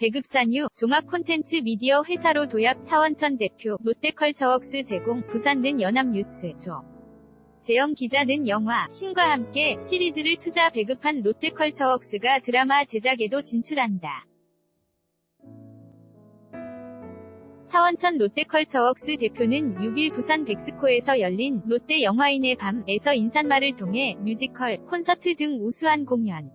배급산유 종합 콘텐츠 미디어 회사로 도약 차원천 대표 롯데컬처웍스 제공 부산는 연합뉴스 조 재영 기자는 영화 신과 함께 시리즈를 투자 배급한 롯데컬처웍스가 드라마 제작에도 진출한다. 차원천 롯데컬처웍스 대표는 6일 부산 백스코에서 열린 롯데 영화인의 밤에서 인사말을 통해 뮤지컬, 콘서트 등 우수한 공연,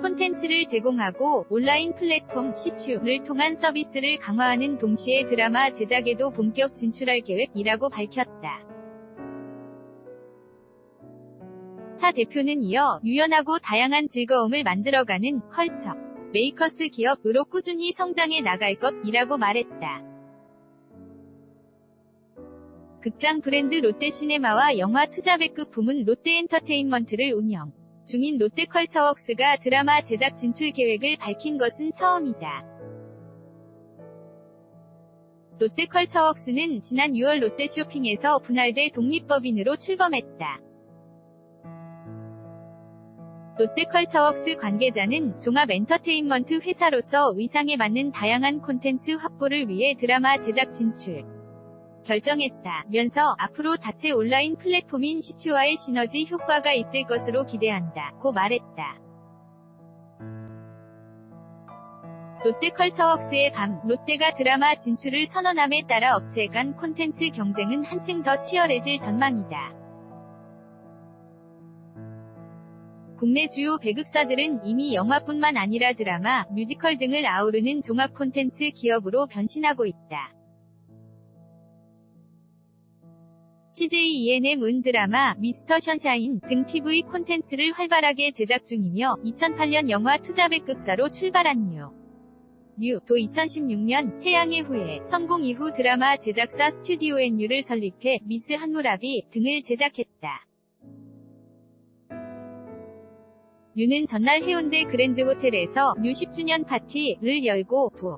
콘텐츠를 제공하고 온라인 플랫폼 시추를 통한 서비스를 강화하는 동시에 드라마 제작에도 본격 진출할 계획이라고 밝혔다. 차 대표는 이어 유연하고 다양한 즐거움을 만들어가는 컬처 메이커스 기업으로 꾸준히 성장해 나갈 것이라고 말했다. 극장 브랜드 롯데시네마와 영화 투자 백급 부문 롯데엔터테인먼트를 운영 중인 롯데컬처웍스가 드라마 제작 진출 계획을 밝힌 것은 처음이다. 롯데컬처웍스는 지난 6월 롯데쇼핑에서 분할돼 독립법인으로 출범했다. 롯데컬처웍스 관계자는 종합 엔터테인먼트 회사로서 위상에 맞는 다양한 콘텐츠 확보를 위해 드라마 제작 진출 결정했다면서 앞으로 자체 온라인 플랫폼인 시추와의 시너지 효과가 있을 것으로 기대한다. 고 말했다. 롯데컬처웍스의 밤, 롯데가 드라마 진출을 선언함에 따라 업체 간 콘텐츠 경쟁은 한층 더 치열해질 전망이다. 국내 주요 배급사들은 이미 영화뿐만 아니라 드라마, 뮤지컬 등을 아우르는 종합 콘텐츠 기업으로 변신하고 있다. CJ ENM 은 드라마, 미스터 션샤인 등 TV 콘텐츠를 활발하게 제작 중이며 2008년 영화 투자백급사로 출발한 뉴. 뉴도 2016년 태양의 후예 성공 이후 드라마 제작사 스튜디오 앤뉴를 설립해 미스 한무라비 등을 제작했다. 뉴는 전날 해운대 그랜드 호텔에서 뉴 10주년 파티를 열고 부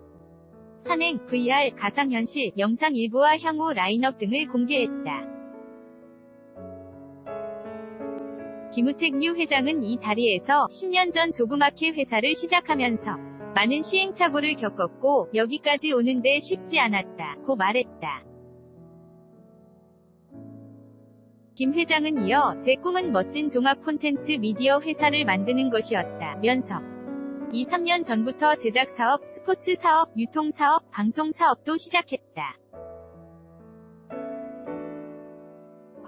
산행, VR, 가상현실, 영상 일부와 향후 라인업 등을 공개했다. 김우택 뉴 회장은 이 자리에서 10년 전 조그맣게 회사를 시작하면서 많은 시행착오를 겪었고 여기까지 오는데 쉽지 않았다. 고 말했다. 김 회장은 이어 제 꿈은 멋진 종합 콘텐츠 미디어 회사를 만드는 것이었다. 면서 2, 3년 전부터 제작 사업, 스포츠 사업, 유통 사업, 방송 사업도 시작했다.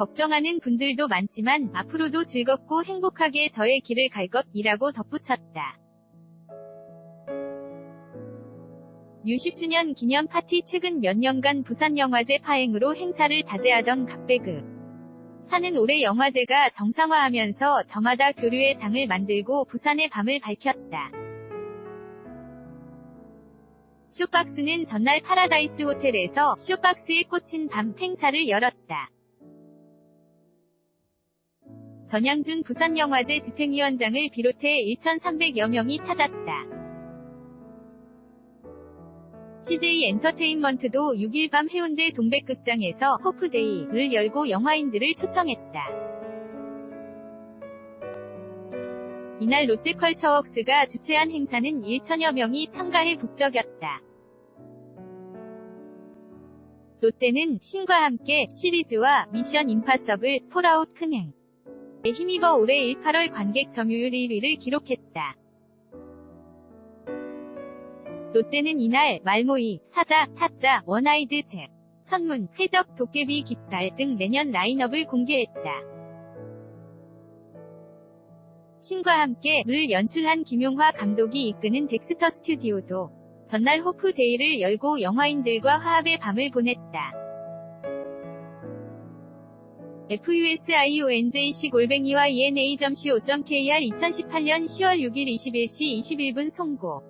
걱정하는 분들도 많지만 앞으로도 즐겁고 행복하게 저의 길을 갈 것이라고 덧붙였다. 뉴 10주년 기념 파티 최근 몇 년간 부산영화제 파행으로 행사를 자제하던 각배그 사는 올해 영화제가 정상화하면서 저마다 교류의 장을 만들고 부산의 밤을 밝혔다. 쇼박스는 전날 파라다이스 호텔에서 쇼박스에 꽂힌 밤 행사를 열었다. 전양준 부산영화제 집행위원장을 비롯해 1,300여 명이 찾았다. CJ 엔터테인먼트도 6일 밤 해운대 동백극장에서 호프데이를 열고 영화인들을 초청했다. 이날 롯데컬처웍스가 주최한 행사는 1천여 명이 참가해 북적였다. 롯데는 신과 함께 시리즈와 미션 임파서블, 폴아웃 큰행, 에 힘입어 올해 1, 8월 관객 점유율 1위를 기록했다. 롯데는 이날 말모이, 사자, 타짜, 원아이드 잽, 천문, 해적, 도깨비 깃발 등 내년 라인업을 공개했다. 신과 함께 를 연출한 김용화 감독이 이끄는 덱스터 스튜디오도 전날 호프데이를 열고 영화인들과 화합의 밤을 보냈다. Fusionjc 골뱅이와 ena.co.kr 2018년 10월 6일 21시 21분 송고